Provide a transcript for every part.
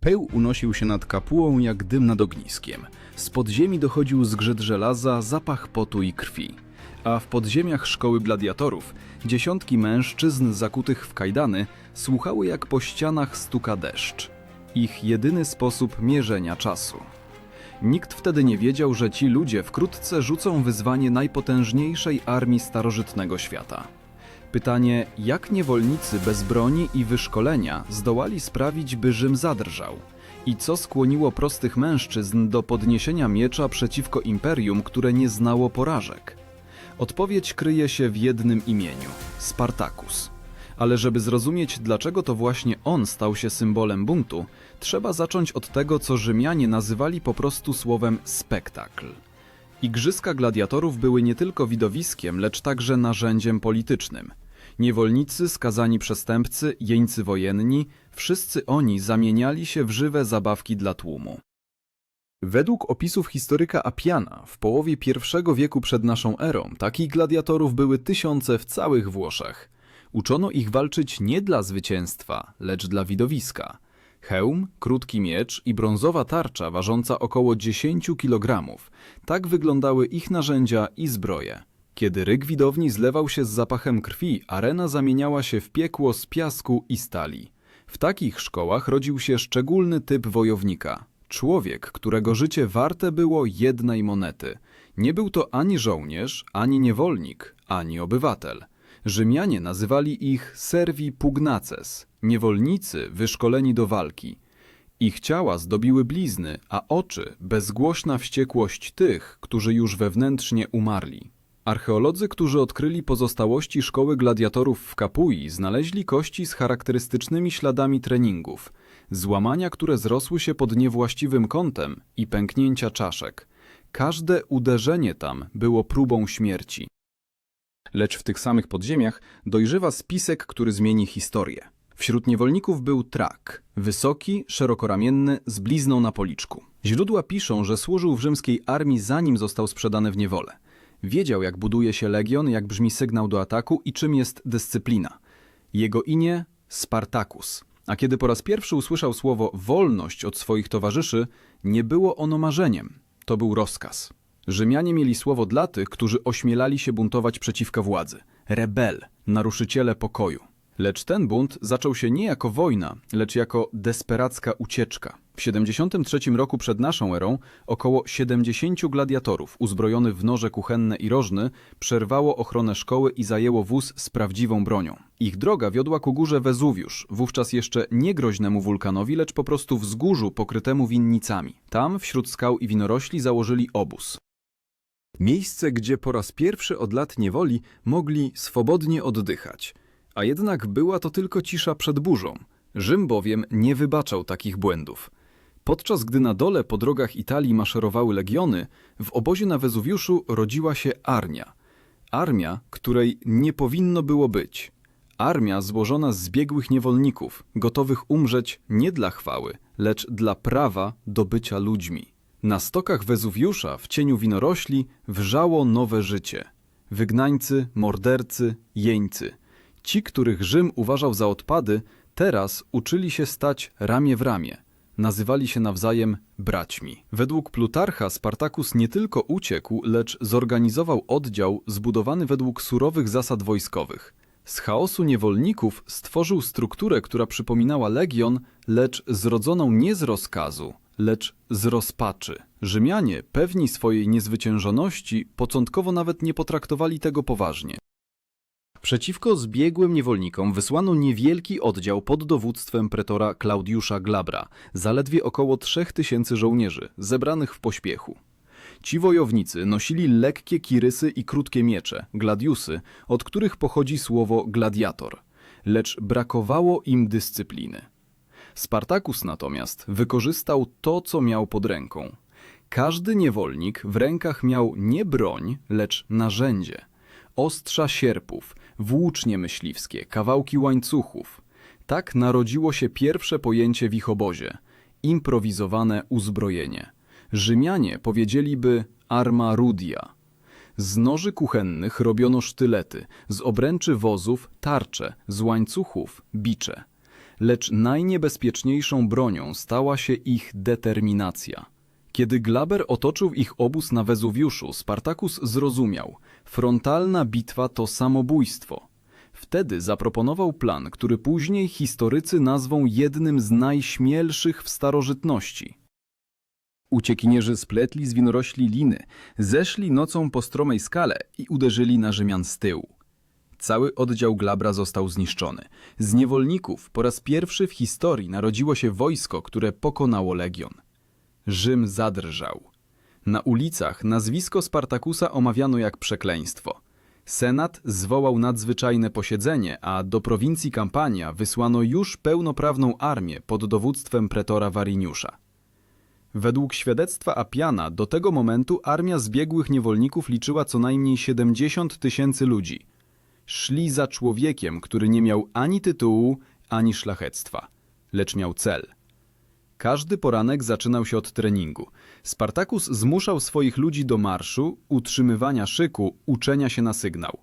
Pył unosił się nad kapułą jak dym nad ogniskiem. Z podziemi dochodził zgrzyt żelaza, zapach potu i krwi. A w podziemiach szkoły gladiatorów dziesiątki mężczyzn zakutych w kajdany słuchały jak po ścianach stuka deszcz. Ich jedyny sposób mierzenia czasu. Nikt wtedy nie wiedział, że ci ludzie wkrótce rzucą wyzwanie najpotężniejszej armii starożytnego świata. Pytanie, jak niewolnicy bez broni i wyszkolenia zdołali sprawić, by Rzym zadrżał? I co skłoniło prostych mężczyzn do podniesienia miecza przeciwko imperium, które nie znało porażek? Odpowiedź kryje się w jednym imieniu Spartacus. Ale żeby zrozumieć, dlaczego to właśnie on stał się symbolem buntu, trzeba zacząć od tego, co Rzymianie nazywali po prostu słowem spektakl. Igrzyska gladiatorów były nie tylko widowiskiem, lecz także narzędziem politycznym. Niewolnicy, skazani przestępcy, jeńcy wojenni, wszyscy oni zamieniali się w żywe zabawki dla tłumu. Według opisów historyka Apiana, w połowie I wieku przed naszą erą, takich gladiatorów były tysiące w całych Włoszech. Uczono ich walczyć nie dla zwycięstwa, lecz dla widowiska. Hełm, krótki miecz i brązowa tarcza ważąca około 10 kg. Tak wyglądały ich narzędzia i zbroje. Kiedy ryk widowni zlewał się z zapachem krwi, arena zamieniała się w piekło z piasku i stali. W takich szkołach rodził się szczególny typ wojownika. Człowiek, którego życie warte było jednej monety. Nie był to ani żołnierz, ani niewolnik, ani obywatel. Rzymianie nazywali ich servi pugnaces, niewolnicy wyszkoleni do walki. Ich ciała zdobiły blizny, a oczy bezgłośna wściekłość tych, którzy już wewnętrznie umarli. Archeolodzy, którzy odkryli pozostałości szkoły gladiatorów w Kapui, znaleźli kości z charakterystycznymi śladami treningów, złamania, które zrosły się pod niewłaściwym kątem i pęknięcia czaszek. Każde uderzenie tam było próbą śmierci. Lecz w tych samych podziemiach dojrzewa spisek, który zmieni historię. Wśród niewolników był Trak, wysoki, szerokoramienny, z blizną na policzku. Źródła piszą, że służył w rzymskiej armii zanim został sprzedany w niewolę. Wiedział, jak buduje się legion, jak brzmi sygnał do ataku i czym jest dyscyplina. Jego imię Spartacus. A kiedy po raz pierwszy usłyszał słowo wolność od swoich towarzyszy, nie było ono marzeniem, to był rozkaz. Rzymianie mieli słowo dla tych, którzy ośmielali się buntować przeciwko władzy. Rebel, naruszyciele pokoju. Lecz ten bunt zaczął się nie jako wojna, lecz jako desperacka ucieczka. W 73 roku przed naszą erą około 70 gladiatorów uzbrojonych w noże kuchenne i rożny przerwało ochronę szkoły i zajęło wóz z prawdziwą bronią. Ich droga wiodła ku górze Wezuwiusz, wówczas jeszcze nie groźnemu wulkanowi, lecz po prostu wzgórzu pokrytemu winnicami. Tam, wśród skał i winorośli, założyli obóz. Miejsce, gdzie po raz pierwszy od lat niewoli mogli swobodnie oddychać. A jednak była to tylko cisza przed burzą. Rzym bowiem nie wybaczał takich błędów. Podczas gdy na dole po drogach Italii maszerowały legiony, w obozie na Wezuwiuszu rodziła się armia. Armia, której nie powinno było być. Armia złożona z zbiegłych niewolników, gotowych umrzeć nie dla chwały, lecz dla prawa do bycia ludźmi. Na stokach Wezuwiusza, w cieniu winorośli, wrzało nowe życie. Wygnańcy, mordercy, jeńcy. Ci, których Rzym uważał za odpady, teraz uczyli się stać ramię w ramię. Nazywali się nawzajem braćmi. Według Plutarcha Spartacus nie tylko uciekł, lecz zorganizował oddział zbudowany według surowych zasad wojskowych. Z chaosu niewolników stworzył strukturę, która przypominała legion, lecz zrodzoną nie z rozkazu, lecz z rozpaczy. Rzymianie, pewni swojej niezwyciężoności, początkowo nawet nie potraktowali tego poważnie. Przeciwko zbiegłym niewolnikom wysłano niewielki oddział pod dowództwem pretora Klaudiusza Glabra, zaledwie około 3000 żołnierzy, zebranych w pośpiechu. Ci wojownicy nosili lekkie kirysy i krótkie miecze, gladiusy, od których pochodzi słowo gladiator, lecz brakowało im dyscypliny. Spartacus natomiast wykorzystał to, co miał pod ręką. Każdy niewolnik w rękach miał nie broń, lecz narzędzie. Ostrza sierpów, włócznie myśliwskie, kawałki łańcuchów. Tak narodziło się pierwsze pojęcie w ich obozie improwizowane uzbrojenie. Rzymianie powiedzieliby arma rudia. Z noży kuchennych robiono sztylety, z obręczy wozów tarcze, z łańcuchów bicze. lecz najniebezpieczniejszą bronią stała się ich determinacja. Kiedy Glaber otoczył ich obóz na Wezuwiuszu, Spartakus zrozumiał, frontalna bitwa to samobójstwo. Wtedy zaproponował plan, który później historycy nazwą jednym z najśmielszych w starożytności. Uciekinierzy spletli z winorośli liny, zeszli nocą po stromej skale i uderzyli na Rzymian z tyłu. Cały oddział Glabra został zniszczony. Z niewolników po raz pierwszy w historii narodziło się wojsko, które pokonało legion. Rzym zadrżał. Na ulicach nazwisko Spartakusa omawiano jak przekleństwo. Senat zwołał nadzwyczajne posiedzenie, a do prowincji Kampania wysłano już pełnoprawną armię pod dowództwem pretora Wariniusza. Według świadectwa Apiana do tego momentu armia zbiegłych niewolników liczyła co najmniej 70 tysięcy ludzi. Szli za człowiekiem, który nie miał ani tytułu, ani szlachectwa, lecz miał cel. Każdy poranek zaczynał się od treningu. Spartakus zmuszał swoich ludzi do marszu, utrzymywania szyku, uczenia się na sygnał.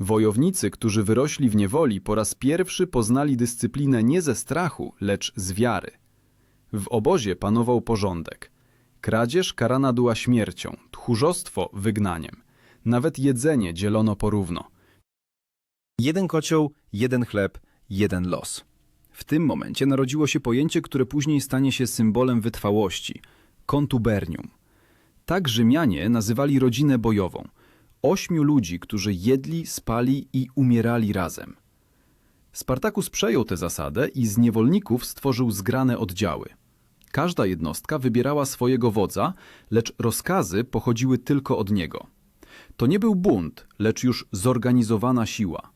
Wojownicy, którzy wyrośli w niewoli, po raz pierwszy poznali dyscyplinę nie ze strachu, lecz z wiary. W obozie panował porządek. Kradzież karana była śmiercią, tchórzostwo wygnaniem. Nawet jedzenie dzielono porówno. Jeden kocioł, jeden chleb, jeden los. W tym momencie narodziło się pojęcie, które później stanie się symbolem wytrwałości kontubernium. Tak Rzymianie nazywali rodzinę bojową ośmiu ludzi, którzy jedli, spali i umierali razem. Spartakus przejął tę zasadę i z niewolników stworzył zgrane oddziały. Każda jednostka wybierała swojego wodza, lecz rozkazy pochodziły tylko od niego. To nie był bunt, lecz już zorganizowana siła.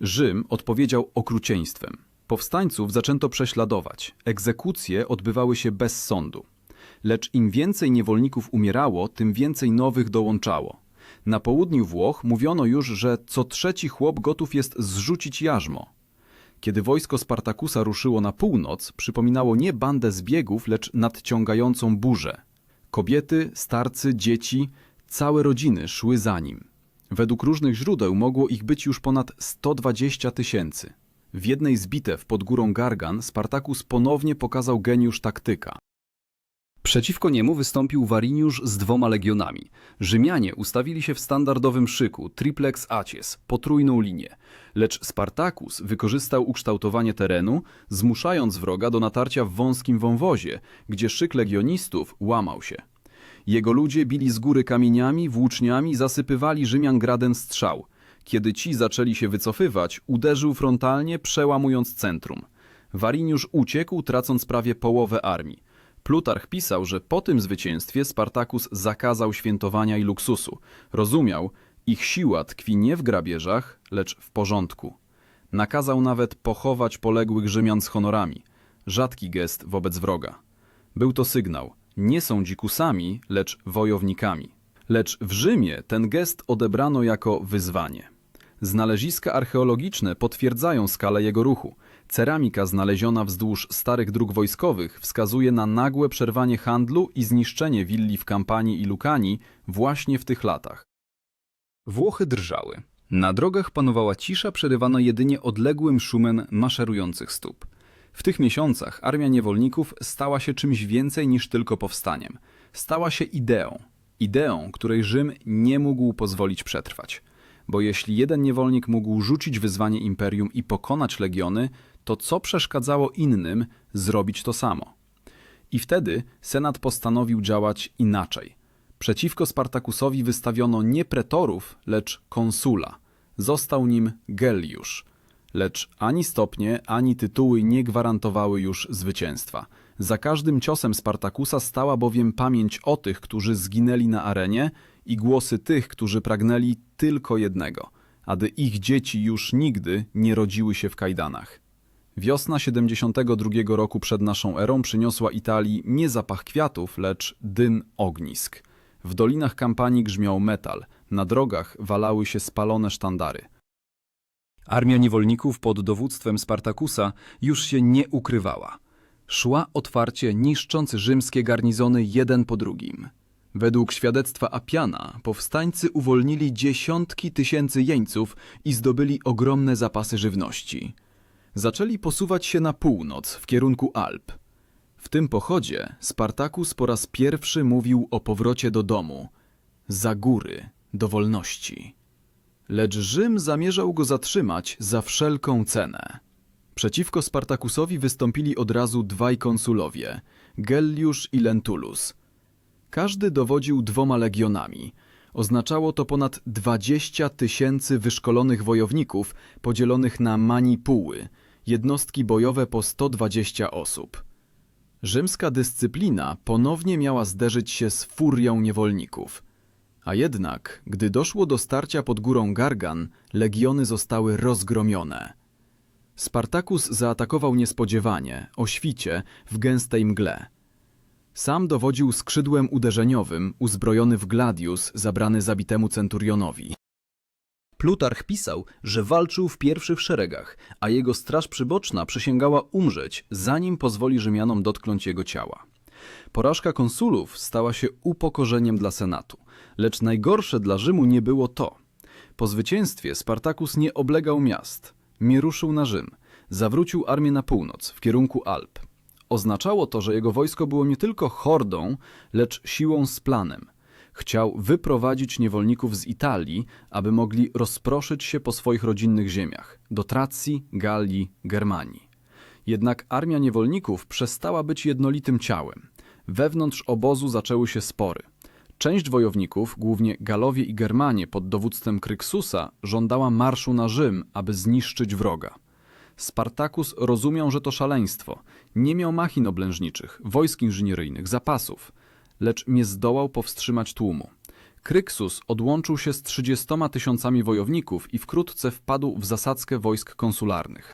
Rzym odpowiedział okrucieństwem. Powstańców zaczęto prześladować. Egzekucje odbywały się bez sądu. Lecz im więcej niewolników umierało, tym więcej nowych dołączało. Na południu Włoch mówiono już, że co trzeci chłop gotów jest zrzucić jarzmo. Kiedy wojsko Spartakusa ruszyło na północ, przypominało nie bandę zbiegów, lecz nadciągającą burzę. Kobiety, starcy, dzieci, całe rodziny szły za nim. Według różnych źródeł mogło ich być już ponad 120 tysięcy. W jednej z bitew pod górą Gargan Spartakus ponownie pokazał geniusz taktyka. Przeciwko niemu wystąpił Wariniusz z dwoma legionami. Rzymianie ustawili się w standardowym szyku triplex acies, potrójną linię. Lecz Spartacus wykorzystał ukształtowanie terenu, zmuszając wroga do natarcia w wąskim wąwozie, gdzie szyk legionistów łamał się. Jego ludzie bili z góry kamieniami, włóczniami, zasypywali Rzymian gradem strzał. Kiedy ci zaczęli się wycofywać, uderzył frontalnie, przełamując centrum. Wariniusz uciekł, tracąc prawie połowę armii. Plutarch pisał, że po tym zwycięstwie Spartakus zakazał świętowania i luksusu. Rozumiał, ich siła tkwi nie w grabieżach, lecz w porządku. Nakazał nawet pochować poległych Rzymian z honorami. Rzadki gest wobec wroga. Był to sygnał. Nie są dzikusami, lecz wojownikami. Lecz w Rzymie ten gest odebrano jako wyzwanie. Znaleziska archeologiczne potwierdzają skalę jego ruchu. Ceramika znaleziona wzdłuż starych dróg wojskowych wskazuje na nagłe przerwanie handlu i zniszczenie willi w Kampanii i Lukanii właśnie w tych latach. Włochy drżały. Na drogach panowała cisza przerywana jedynie odległym szumem maszerujących stóp. W tych miesiącach armia niewolników stała się czymś więcej niż tylko powstaniem. Stała się ideą. Ideą, której Rzym nie mógł pozwolić przetrwać. Bo jeśli jeden niewolnik mógł rzucić wyzwanie imperium i pokonać legiony, to co przeszkadzało innym zrobić to samo? I wtedy Senat postanowił działać inaczej. Przeciwko Spartakusowi wystawiono nie pretorów, lecz konsula. Został nim Gelliusz. Lecz ani stopnie, ani tytuły nie gwarantowały już zwycięstwa. Za każdym ciosem Spartakusa stała bowiem pamięć o tych, którzy zginęli na arenie i głosy tych, którzy pragnęli tylko jednego, aby ich dzieci już nigdy nie rodziły się w kajdanach. Wiosna 72 roku przed naszą erą przyniosła Italii nie zapach kwiatów, lecz dym ognisk. W dolinach kampanii grzmiał metal, na drogach walały się spalone sztandary. Armia niewolników pod dowództwem Spartakusa już się nie ukrywała. Szła otwarcie, niszcząc rzymskie garnizony jeden po drugim. Według świadectwa Apiana powstańcy uwolnili dziesiątki tysięcy jeńców i zdobyli ogromne zapasy żywności. zaczęli posuwać się na północ w kierunku Alp. W tym pochodzie Spartakus po raz pierwszy mówił o powrocie do domu, za góry, do wolności. Lecz Rzym zamierzał go zatrzymać za wszelką cenę. Przeciwko Spartakusowi wystąpili od razu dwaj konsulowie, Gelliusz i Lentulus. Każdy dowodził dwoma legionami. Oznaczało to ponad 20 tysięcy wyszkolonych wojowników podzielonych na manipuły, jednostki bojowe po 120 osób. Rzymska dyscyplina ponownie miała zderzyć się z furią niewolników. A jednak, gdy doszło do starcia pod górą Gargan, legiony zostały rozgromione. Spartakus zaatakował niespodziewanie, o świcie, w gęstej mgle. Sam dowodził skrzydłem uderzeniowym, uzbrojony w gladius, zabrany zabitemu centurionowi. Plutarch pisał, że walczył w pierwszych szeregach, a jego straż przyboczna przysięgała umrzeć, zanim pozwoli Rzymianom dotknąć jego ciała. Porażka konsulów stała się upokorzeniem dla Senatu, lecz najgorsze dla Rzymu nie było to. Po zwycięstwie Spartakus nie oblegał miast, nie ruszył na Rzym, zawrócił armię na północ, w kierunku Alp. Oznaczało to, że jego wojsko było nie tylko hordą, lecz siłą z planem. Chciał wyprowadzić niewolników z Italii, aby mogli rozproszyć się po swoich rodzinnych ziemiach do Tracji, Galii, Germanii. Jednak armia niewolników przestała być jednolitym ciałem. Wewnątrz obozu zaczęły się spory. Część wojowników, głównie Galowie i Germanie pod dowództwem Kryksusa, żądała marszu na Rzym, aby zniszczyć wroga. Spartakus rozumiał, że to szaleństwo. Nie miał machin oblężniczych, wojsk inżynieryjnych, zapasów, lecz nie zdołał powstrzymać tłumu. Kryksus odłączył się z trzydziestoma tysiącami wojowników i wkrótce wpadł w zasadzkę wojsk konsularnych.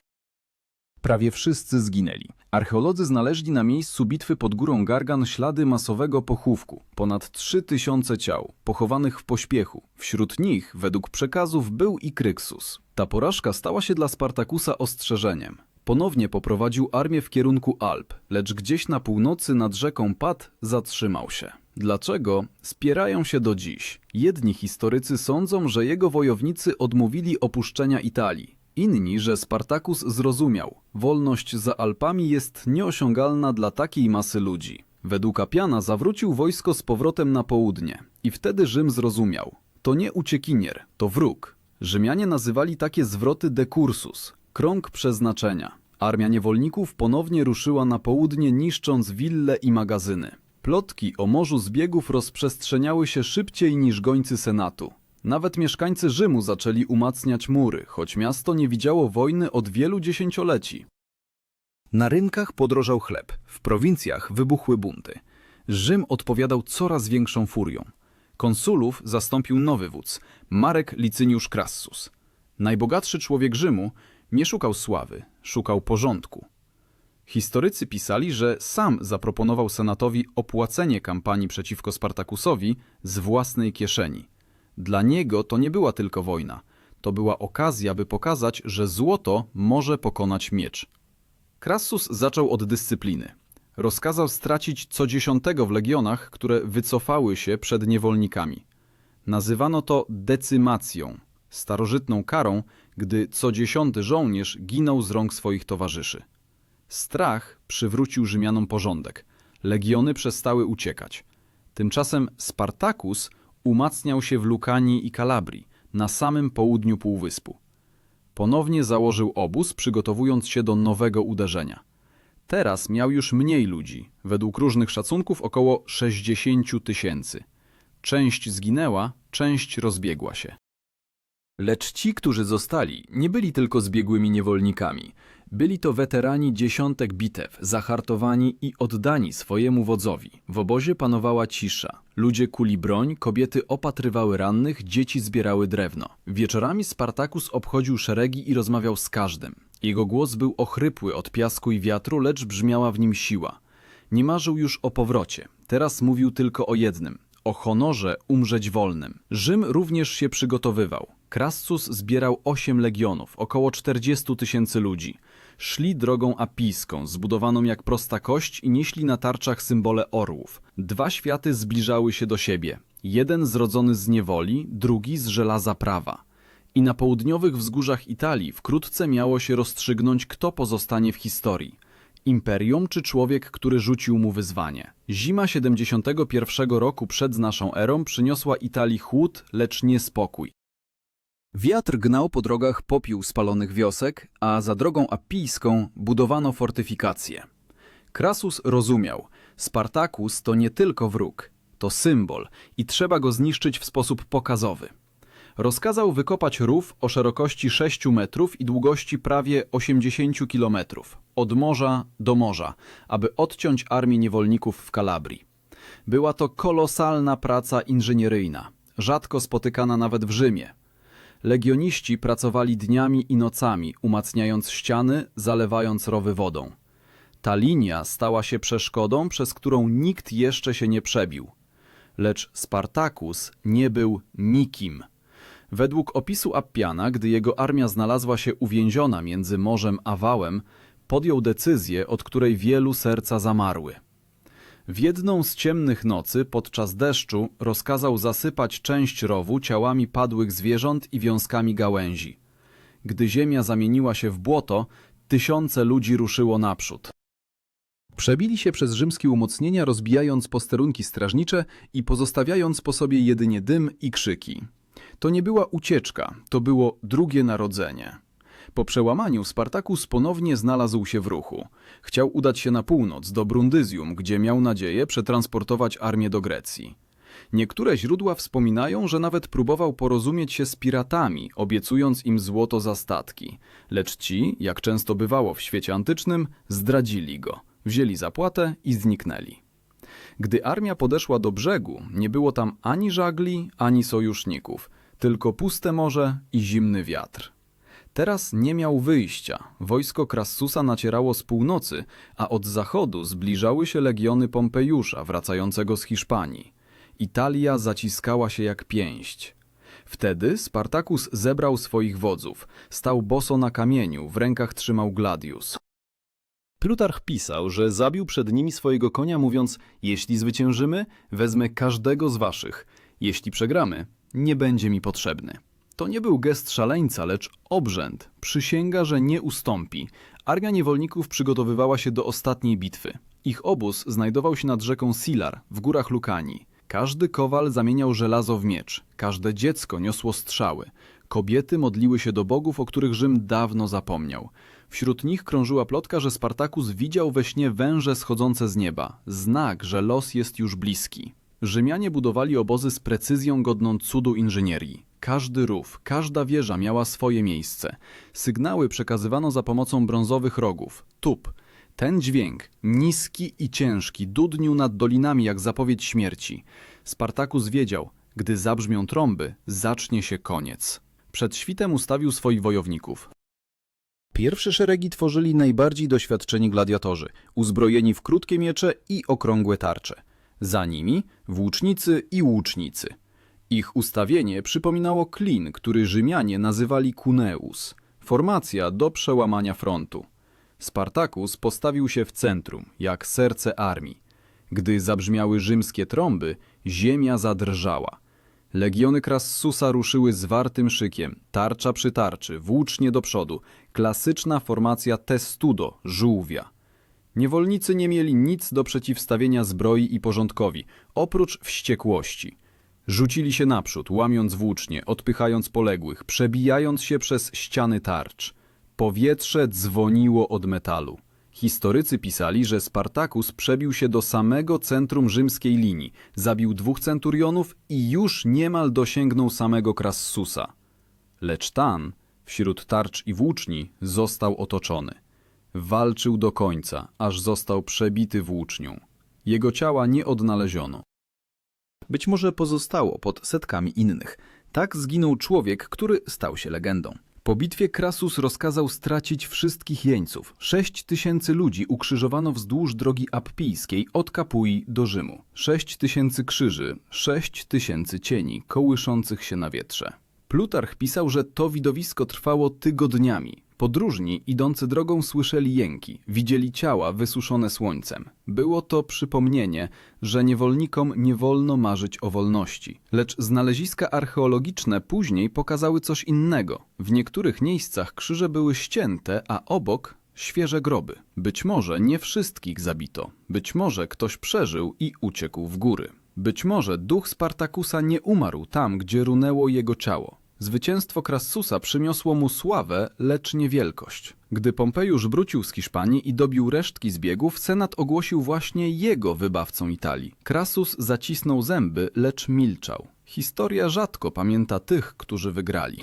Prawie wszyscy zginęli. Archeolodzy znaleźli na miejscu bitwy pod górą Gargan ślady masowego pochówku. Ponad trzy tysiące ciał, pochowanych w pośpiechu. Wśród nich, według przekazów, był i Kryksus. Ta porażka stała się dla Spartakusa ostrzeżeniem. Ponownie poprowadził armię w kierunku Alp, lecz gdzieś na północy nad rzeką Pat zatrzymał się. Dlaczego? Spierają się do dziś. Jedni historycy sądzą, że jego wojownicy odmówili opuszczenia Italii. Inni, że Spartakus zrozumiał, wolność za Alpami jest nieosiągalna dla takiej masy ludzi. Według Apiana zawrócił wojsko z powrotem na południe i wtedy Rzym zrozumiał. To nie uciekinier, to wróg. Rzymianie nazywali takie zwroty decursus, krąg przeznaczenia. Armia niewolników ponownie ruszyła na południe, niszcząc wille i magazyny. Plotki o morzu zbiegów rozprzestrzeniały się szybciej niż gońcy Senatu. Nawet mieszkańcy Rzymu zaczęli umacniać mury, choć miasto nie widziało wojny od wielu dziesięcioleci. Na rynkach podrożał chleb, w prowincjach wybuchły bunty. Rzym odpowiadał coraz większą furią. Konsulów zastąpił nowy wódz, Marek Licyniusz Crassus. Najbogatszy człowiek Rzymu nie szukał sławy, szukał porządku. Historycy pisali, że sam zaproponował senatowi opłacenie kampanii przeciwko Spartakusowi z własnej kieszeni. Dla niego to nie była tylko wojna, to była okazja, by pokazać, że złoto może pokonać miecz. Crassus zaczął od dyscypliny. Rozkazał stracić co dziesiątego w legionach, które wycofały się przed niewolnikami. Nazywano to decymacją, starożytną karą, gdy co dziesiąty żołnierz ginął z rąk swoich towarzyszy. Strach przywrócił Rzymianom porządek. Legiony przestały uciekać. Tymczasem Spartakus umacniał się w Lukanii i Kalabrii, na samym południu półwyspu. Ponownie założył obóz, przygotowując się do nowego uderzenia. Teraz miał już mniej ludzi, według różnych szacunków około 60 tysięcy. Część zginęła, część rozbiegła się. Lecz ci, którzy zostali, nie byli tylko zbiegłymi niewolnikami. Byli to weterani dziesiątek bitew, zahartowani i oddani swojemu wodzowi. W obozie panowała cisza. Ludzie kuli broń, kobiety opatrywały rannych, dzieci zbierały drewno. Wieczorami Spartakus obchodził szeregi i rozmawiał z każdym. Jego głos był ochrypły od piasku i wiatru, lecz brzmiała w nim siła. Nie marzył już o powrocie. Teraz mówił tylko o jednym o honorze umrzeć wolnym. Rzym również się przygotowywał. Crassus zbierał osiem legionów, około 40 tysięcy ludzi. Szli drogą apiską, zbudowaną jak prosta kość i nieśli na tarczach symbole orłów. Dwa światy zbliżały się do siebie. Jeden zrodzony z niewoli, drugi z żelaza prawa. I na południowych wzgórzach Italii wkrótce miało się rozstrzygnąć, kto pozostanie w historii. Imperium czy człowiek, który rzucił mu wyzwanie. Zima 71 roku przed naszą erą przyniosła Italii chłód, lecz nie spokój. Wiatr gnał po drogach popiół spalonych wiosek, a za drogą apijską budowano fortyfikacje. Krasus rozumiał, Spartakus to nie tylko wróg, to symbol i trzeba go zniszczyć w sposób pokazowy. Rozkazał wykopać rów o szerokości 6 metrów i długości prawie 80 kilometrów, od morza do morza, aby odciąć armię niewolników w Kalabrii. Była to kolosalna praca inżynieryjna, rzadko spotykana nawet w Rzymie. Legioniści pracowali dniami i nocami, umacniając ściany, zalewając rowy wodą. Ta linia stała się przeszkodą, przez którą nikt jeszcze się nie przebił. Lecz Spartakus nie był nikim. Według opisu Appiana, gdy jego armia znalazła się uwięziona między morzem a wałem, podjął decyzję, od której wielu serca zamarły. W jedną z ciemnych nocy, podczas deszczu, rozkazał zasypać część rowu ciałami padłych zwierząt i wiązkami gałęzi. Gdy ziemia zamieniła się w błoto, tysiące ludzi ruszyło naprzód. Przebili się przez rzymskie umocnienia, rozbijając posterunki strażnicze i pozostawiając po sobie jedynie dym i krzyki. To nie była ucieczka, to było drugie narodzenie. Po przełamaniu Spartakus ponownie znalazł się w ruchu. Chciał udać się na północ, do Brundyzjum, gdzie miał nadzieję przetransportować armię do Grecji. Niektóre źródła wspominają, że nawet próbował porozumieć się z piratami, obiecując im złoto za statki. Lecz ci, jak często bywało w świecie antycznym, zdradzili go, wzięli zapłatę i zniknęli. Gdy armia podeszła do brzegu, nie było tam ani żagli, ani sojuszników, tylko puste morze i zimny wiatr. Teraz nie miał wyjścia. Wojsko Crassusa nacierało z północy, a od zachodu zbliżały się legiony Pompejusza wracającego z Hiszpanii. Italia zaciskała się jak pięść. Wtedy Spartacus zebrał swoich wodzów. Stał boso na kamieniu, w rękach trzymał gladius. Plutarch pisał, że zabił przed nimi swojego konia, mówiąc: Jeśli zwyciężymy, wezmę każdego z waszych. Jeśli przegramy, nie będzie mi potrzebny. To nie był gest szaleńca, lecz obrzęd. Przysięga, że nie ustąpi. Armia niewolników przygotowywała się do ostatniej bitwy. Ich obóz znajdował się nad rzeką Silar, w górach Lukanii. Każdy kowal zamieniał żelazo w miecz, każde dziecko niosło strzały. Kobiety modliły się do bogów, o których Rzym dawno zapomniał. Wśród nich krążyła plotka, że Spartakus widział we śnie węże schodzące z nieba, znak, że los jest już bliski. Rzymianie budowali obozy z precyzją godną cudu inżynierii. Każdy rów, każda wieża miała swoje miejsce. Sygnały przekazywano za pomocą brązowych rogów, tub. Ten dźwięk, niski i ciężki, dudnił nad dolinami jak zapowiedź śmierci. Spartakus wiedział, gdy zabrzmią trąby, zacznie się koniec. Przed świtem ustawił swoich wojowników. Pierwsze szeregi tworzyli najbardziej doświadczeni gladiatorzy, uzbrojeni w krótkie miecze i okrągłe tarcze. Za nimi włócznicy i łucznicy. Ich ustawienie przypominało klin, który Rzymianie nazywali cuneus, formacja do przełamania frontu. Spartakus postawił się w centrum, jak serce armii. Gdy zabrzmiały rzymskie trąby, ziemia zadrżała. Legiony Crassusa ruszyły zwartym szykiem, tarcza przy tarczy, włócznie do przodu, klasyczna formacja testudo, żółwia. Niewolnicy nie mieli nic do przeciwstawienia zbroi i porządkowi, oprócz wściekłości. Rzucili się naprzód, łamiąc włócznie, odpychając poległych, przebijając się przez ściany tarcz. Powietrze dzwoniło od metalu. Historycy pisali, że Spartakus przebił się do samego centrum rzymskiej linii, zabił dwóch centurionów i już niemal dosięgnął samego Crassusa. Lecz Tan, wśród tarcz i włóczni, został otoczony. Walczył do końca, aż został przebity włócznią. Jego ciała nie odnaleziono. Być może pozostało pod setkami innych. Tak zginął człowiek, który stał się legendą. Po bitwie Krasus rozkazał stracić wszystkich jeńców. Sześć tysięcy ludzi ukrzyżowano wzdłuż drogi Appijskiej od Kapui do Rzymu. Sześć tysięcy krzyży, sześć tysięcy cieni kołyszących się na wietrze. Plutarch pisał, że to widowisko trwało tygodniami. Podróżni idący drogą słyszeli jęki, widzieli ciała wysuszone słońcem. Było to przypomnienie, że niewolnikom nie wolno marzyć o wolności. Lecz znaleziska archeologiczne później pokazały coś innego. W niektórych miejscach krzyże były ścięte, a obok świeże groby. Być może nie wszystkich zabito. Być może ktoś przeżył i uciekł w góry. Być może duch Spartakusa nie umarł tam, gdzie runęło jego ciało. Zwycięstwo Crassusa przyniosło mu sławę, lecz nie wielkość. Gdy Pompejusz wrócił z Hiszpanii i dobił resztki zbiegów, senat ogłosił właśnie jego wybawcą Italii. Crassus zacisnął zęby, lecz milczał. Historia rzadko pamięta tych, którzy wygrali.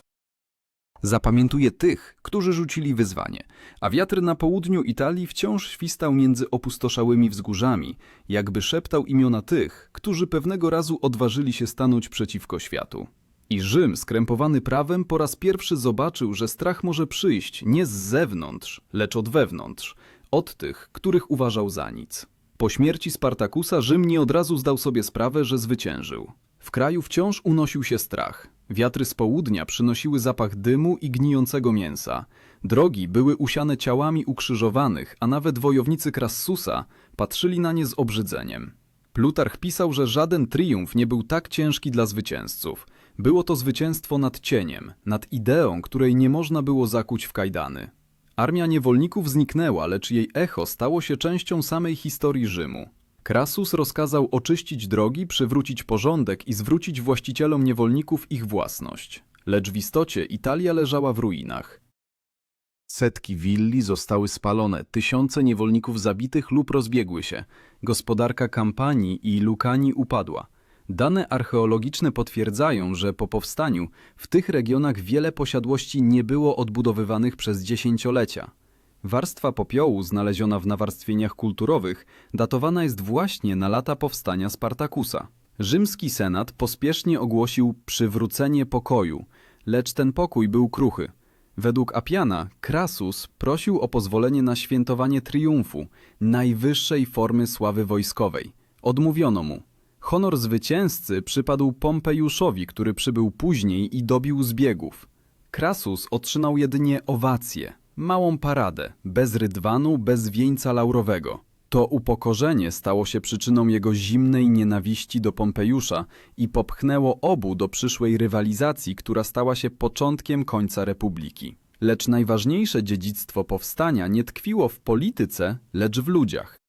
Zapamiętuje tych, którzy rzucili wyzwanie, a wiatr na południu Italii wciąż świstał między opustoszałymi wzgórzami, jakby szeptał imiona tych, którzy pewnego razu odważyli się stanąć przeciwko światu. I Rzym, skrępowany prawem, po raz pierwszy zobaczył, że strach może przyjść nie z zewnątrz, lecz od wewnątrz, od tych, których uważał za nic. Po śmierci Spartakusa Rzym nie od razu zdał sobie sprawę, że zwyciężył. W kraju wciąż unosił się strach. Wiatry z południa przynosiły zapach dymu i gnijącego mięsa. Drogi były usiane ciałami ukrzyżowanych, a nawet wojownicy Crassusa patrzyli na nie z obrzydzeniem. Plutarch pisał, że żaden triumf nie był tak ciężki dla zwycięzców. Było to zwycięstwo nad cieniem, nad ideą, której nie można było zakuć w kajdany. Armia niewolników zniknęła, lecz jej echo stało się częścią samej historii Rzymu. Krasus rozkazał oczyścić drogi, przywrócić porządek i zwrócić właścicielom niewolników ich własność. Lecz w istocie Italia leżała w ruinach. Setki willi zostały spalone, tysiące niewolników zabitych lub rozbiegły się. Gospodarka kampanii i Lukani upadła. Dane archeologiczne potwierdzają, że po powstaniu w tych regionach wiele posiadłości nie było odbudowywanych przez dziesięciolecia. Warstwa popiołu znaleziona w nawarstwieniach kulturowych datowana jest właśnie na lata powstania Spartakusa. Rzymski senat pospiesznie ogłosił przywrócenie pokoju, lecz ten pokój był kruchy. Według Apiana, Krasus prosił o pozwolenie na świętowanie triumfu, najwyższej formy sławy wojskowej. Odmówiono mu. Honor zwycięzcy przypadł Pompejuszowi, który przybył później i dobił zbiegów. Krasus otrzymał jedynie owację, małą paradę, bez rydwanu, bez wieńca laurowego. To upokorzenie stało się przyczyną jego zimnej nienawiści do Pompejusza i popchnęło obu do przyszłej rywalizacji, która stała się początkiem końca republiki. Lecz najważniejsze dziedzictwo powstania nie tkwiło w polityce, lecz w ludziach.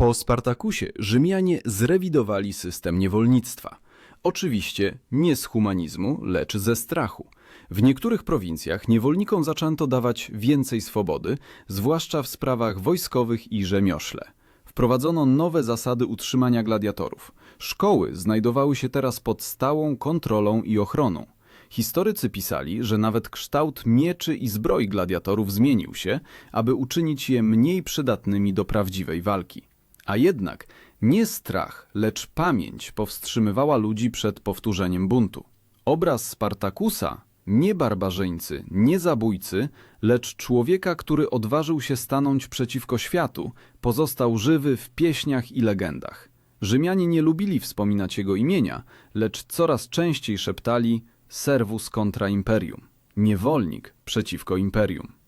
Po Spartakusie Rzymianie zrewidowali system niewolnictwa. Oczywiście nie z humanizmu, lecz ze strachu. W niektórych prowincjach niewolnikom zaczęto dawać więcej swobody, zwłaszcza w sprawach wojskowych i rzemiośle. Wprowadzono nowe zasady utrzymania gladiatorów. Szkoły znajdowały się teraz pod stałą kontrolą i ochroną. Historycy pisali, że nawet kształt mieczy i zbroi gladiatorów zmienił się, aby uczynić je mniej przydatnymi do prawdziwej walki. A jednak nie strach, lecz pamięć powstrzymywała ludzi przed powtórzeniem buntu. Obraz Spartakusa, nie barbarzyńcy, nie zabójcy, lecz człowieka, który odważył się stanąć przeciwko światu, pozostał żywy w pieśniach i legendach. Rzymianie nie lubili wspominać jego imienia, lecz coraz częściej szeptali servus contra imperium, niewolnik przeciwko imperium.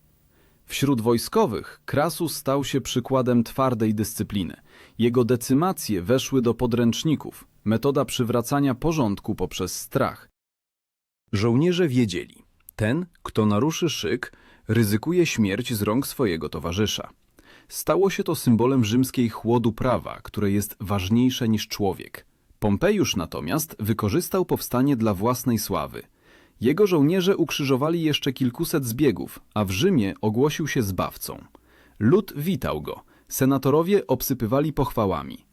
Wśród wojskowych Krasus stał się przykładem twardej dyscypliny. Jego decymacje weszły do podręczników, metoda przywracania porządku poprzez strach. Żołnierze wiedzieli, ten, kto naruszy szyk, ryzykuje śmierć z rąk swojego towarzysza. Stało się to symbolem rzymskiej chłodu prawa, które jest ważniejsze niż człowiek. Pompejusz natomiast wykorzystał powstanie dla własnej sławy. Jego żołnierze ukrzyżowali jeszcze kilkuset zbiegów, a w Rzymie ogłosił się zbawcą. Lud witał go, senatorowie obsypywali pochwałami.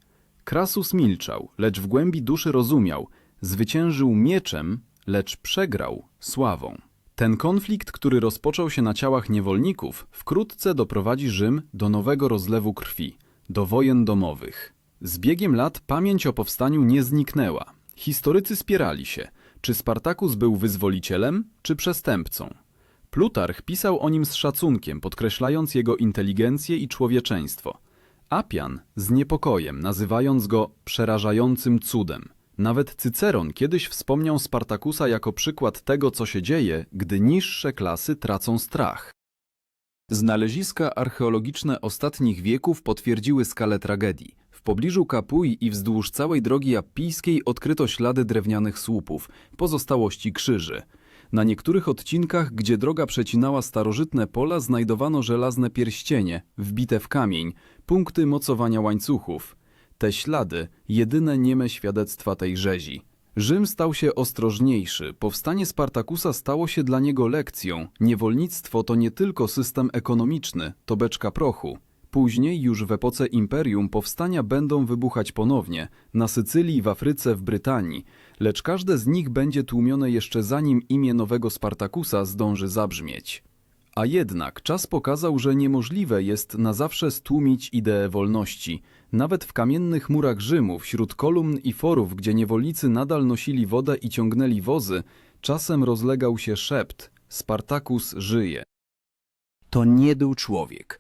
Krasus milczał, lecz w głębi duszy rozumiał, zwyciężył mieczem, lecz przegrał sławą. Ten konflikt, który rozpoczął się na ciałach niewolników, wkrótce doprowadzi Rzym do nowego rozlewu krwi, do wojen domowych. Z biegiem lat pamięć o powstaniu nie zniknęła. Historycy spierali się, czy Spartakus był wyzwolicielem, czy przestępcą. Plutarch pisał o nim z szacunkiem, podkreślając jego inteligencję i człowieczeństwo. Apian z niepokojem, nazywając go przerażającym cudem. Nawet Cyceron kiedyś wspomniał Spartakusa jako przykład tego, co się dzieje, gdy niższe klasy tracą strach. Znaleziska archeologiczne ostatnich wieków potwierdziły skalę tragedii. Pobliżu Kapui i wzdłuż całej drogi apijskiej odkryto ślady drewnianych słupów, pozostałości krzyży. Na niektórych odcinkach, gdzie droga przecinała starożytne pola, znajdowano żelazne pierścienie, wbite w kamień, punkty mocowania łańcuchów. Te ślady, jedyne nieme świadectwa tej rzezi. Rzym stał się ostrożniejszy, powstanie Spartakusa stało się dla niego lekcją. Niewolnictwo to nie tylko system ekonomiczny, to beczka prochu. Później, już w epoce imperium, powstania będą wybuchać ponownie, na Sycylii, w Afryce, w Brytanii, lecz każde z nich będzie tłumione jeszcze zanim imię nowego Spartakusa zdąży zabrzmieć. A jednak czas pokazał, że niemożliwe jest na zawsze stłumić ideę wolności. Nawet w kamiennych murach Rzymu, wśród kolumn i forów, gdzie niewolnicy nadal nosili wodę i ciągnęli wozy, czasem rozlegał się szept: Spartakus żyje. To nie był człowiek.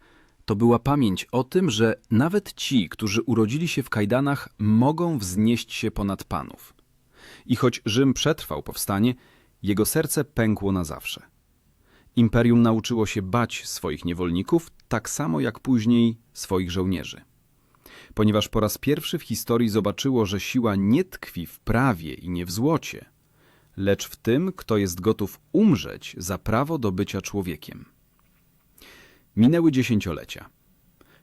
To była pamięć o tym, że nawet ci, którzy urodzili się w kajdanach, mogą wznieść się ponad panów. I choć Rzym przetrwał powstanie, jego serce pękło na zawsze. Imperium nauczyło się bać swoich niewolników, tak samo jak później swoich żołnierzy. Ponieważ po raz pierwszy w historii zobaczyło, że siła nie tkwi w prawie i nie w złocie, lecz w tym, kto jest gotów umrzeć za prawo do bycia człowiekiem. Minęły dziesięciolecia.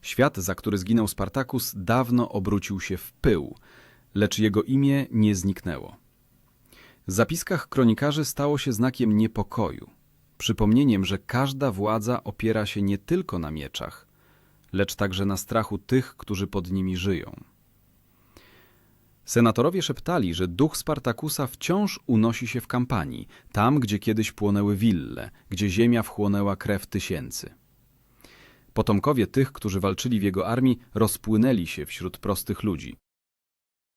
Świat, za który zginął Spartakus, dawno obrócił się w pył, lecz jego imię nie zniknęło. W zapiskach kronikarzy stało się znakiem niepokoju, przypomnieniem, że każda władza opiera się nie tylko na mieczach, lecz także na strachu tych, którzy pod nimi żyją. Senatorowie szeptali, że duch Spartakusa wciąż unosi się w kampanii, tam, gdzie kiedyś płonęły wille, gdzie ziemia wchłonęła krew tysięcy. Potomkowie tych, którzy walczyli w jego armii, rozpłynęli się wśród prostych ludzi.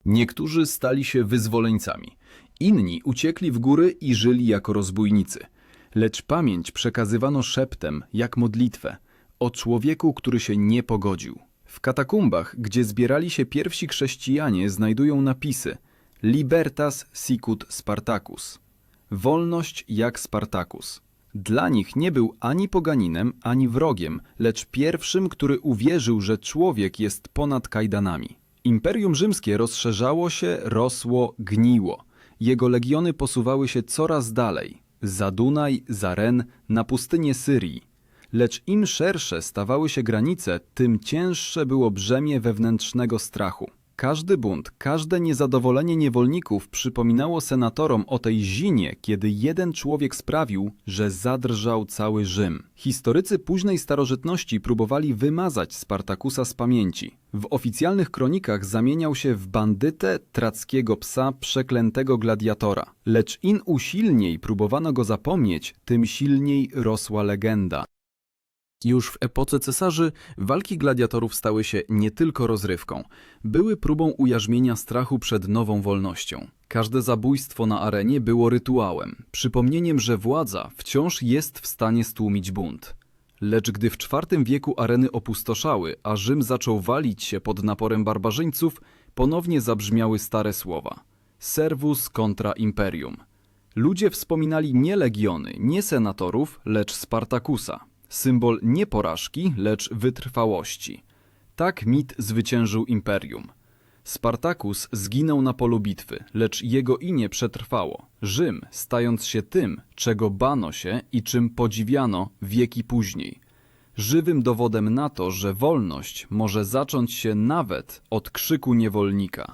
Niektórzy stali się wyzwoleńcami, inni uciekli w góry i żyli jako rozbójnicy. Lecz pamięć przekazywano szeptem, jak modlitwę, o człowieku, który się nie pogodził. W katakumbach, gdzie zbierali się pierwsi chrześcijanie, znajdują napisy Libertas sicut Spartacus. Wolność jak Spartacus. Dla nich nie był ani poganinem, ani wrogiem, lecz pierwszym, który uwierzył, że człowiek jest ponad kajdanami. Imperium rzymskie rozszerzało się, rosło, gniło. Jego legiony posuwały się coraz dalej, za Dunaj, za Ren, na pustynię Syrii. Lecz im szersze stawały się granice, tym cięższe było brzemię wewnętrznego strachu. Każdy bunt, każde niezadowolenie niewolników przypominało senatorom o tej zinie, kiedy jeden człowiek sprawił, że zadrżał cały Rzym. Historycy późnej starożytności próbowali wymazać Spartakusa z pamięci. W oficjalnych kronikach zamieniał się w bandytę, trackiego psa, przeklętego gladiatora. Lecz im usilniej próbowano go zapomnieć, tym silniej rosła legenda. Już w epoce cesarzy walki gladiatorów stały się nie tylko rozrywką, były próbą ujarzmienia strachu przed nową wolnością. Każde zabójstwo na arenie było rytuałem, przypomnieniem, że władza wciąż jest w stanie stłumić bunt. Lecz gdy w IV wieku areny opustoszały, a Rzym zaczął walić się pod naporem barbarzyńców, ponownie zabrzmiały stare słowa: servus contra imperium. Ludzie wspominali nie legiony, nie senatorów, lecz Spartakusa symbol nie porażki, lecz wytrwałości. Tak mit zwyciężył imperium. Spartakus zginął na polu bitwy, lecz jego imię przetrwało. Rzym, stając się tym, czego bano się i czym podziwiano wieki później. Żywym dowodem na to, że wolność może zacząć się nawet od krzyku niewolnika.